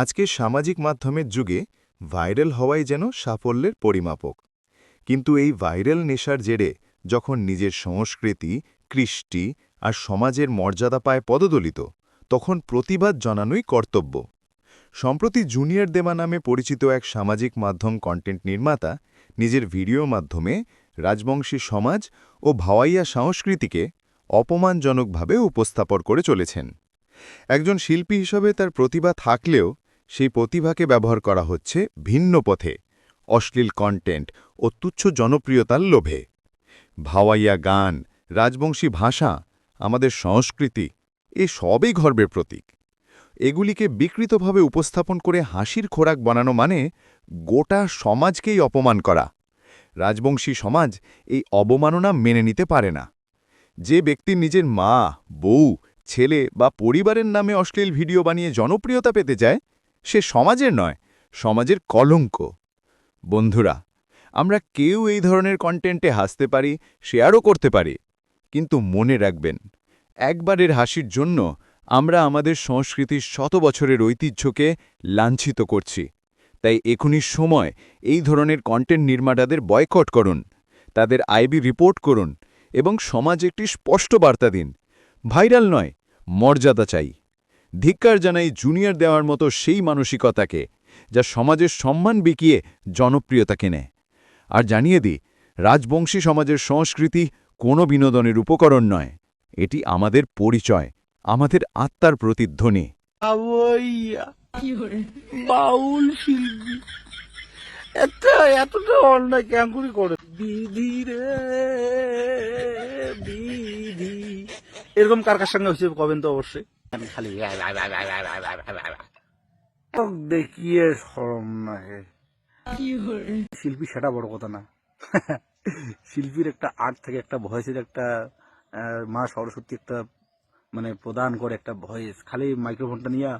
আজকের সামাজিক মাধ্যমের যুগে ভাইরাল হওয়াই যেন সাফল্যের পরিমাপক। কিন্তু এই ভাইরাল নেশার জেরে যখন নিজের সংস্কৃতি, কৃষ্টি আর সমাজের মর্যাদা পায় পদদলিত, তখন প্রতিবাদ জানানোই কর্তব্য। সম্প্রতি জুনিয়র দেবা নামে পরিচিত এক সামাজিক মাধ্যম কন্টেন্ট নির্মাতা নিজের ভিডিও মাধ্যমে রাজবংশী সমাজ ও ভাওয়াইয়া সংস্কৃতিকে অপমানজনকভাবে উপস্থাপন করে চলেছেন। একজন শিল্পী হিসেবে তার প্রতিভা থাকলেও সেই প্রতিভাকে ব্যবহার করা হচ্ছে ভিন্ন পথে, অশ্লীল কন্টেন্ট ও তুচ্ছ জনপ্রিয়তার লোভে। ভাওয়াইয়া গান, রাজবংশী ভাষা, আমাদের সংস্কৃতি, এ সবই গর্বের প্রতীক। এগুলিকে বিকৃতভাবে উপস্থাপন করে হাসির খোরাক বানানো মানে গোটা সমাজকেই অপমান করা। রাজবংশী সমাজ এই অবমাননা মেনে নিতে পারে না। যে ব্যক্তি নিজের মা, বউ, ছেলে বা পরিবারের নামে অশ্লীল ভিডিও বানিয়ে জনপ্রিয়তা পেতে যায় সে সমাজের নয়, সমাজের কলঙ্ক। বন্ধুরা, আমরা কেউ এই ধরনের কন্টেন্টে হাসতে পারি, শেয়ারও করতে পারি, কিন্তু মনে রাখবেন, একবারের হাসির জন্য আমরা আমাদের সংস্কৃতির শত বছরের ঐতিহ্যকে লাঞ্ছিত করছি। তাই এখনই সময় এই ধরনের কন্টেন্ট নির্মাতাদের বয়কট করুন, তাদের আইবি রিপোর্ট করুন এবং সমাজ একটি স্পষ্ট বার্তা দিন। ভাইরাল নয়, মর্যাদা চাই। ধিক্কার জানাই জুনিয়র দেওয়ার মতো সেই মানসিকতাকে যা সমাজের সম্মান বিকিয়ে জনপ্রিয়তা কেনে। আর জানিয়ে দিই রাজবংশী সমাজের সংস্কৃতি কোনো বিনোদনের উপকরণ নয়। এটি আমাদের পরিচয় আমাদের আত্মার প্রতিধ্বনি। বাউল শিল্পী। এতটা অন্যায় ক্যাঙ্কুরি করে? বিধি রে বিধি। এরকম কার কার সঙ্গে হয়েছে কবেন তো অবশ্যই? খালি দেখিয়ে সরম নাকি শিল্পী সেটা বড় কথা না শিল্পীর একটা আর্ট থেকে একটা ভয়েসের একটা আহ, মা সরস্বতী একটা মানে প্রদান করে একটা ভয়েস খালি মাইক্রোফোনটা নিয়ে